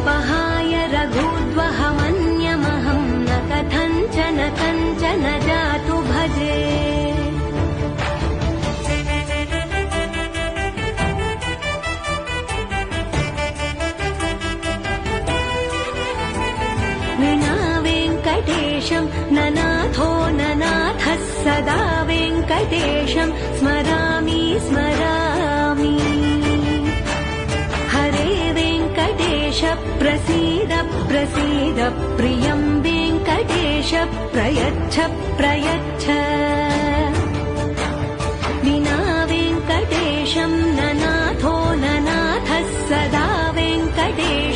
अपहाय रघुद्वहमन्यमहम् न कथञ्चन कञ्चन जातु भजे। विना वेङ्कटेशम् ननाथो ननाथः सदा वेङ्कटेशम् वेङ्कटेश प्रसीद प्रसीद प्रियम् वेङ्कटेश प्रयच्छ प्रयच्छ। विना वेङ्कटेशं ननाथो ननाथः सदा वेङ्कटेश।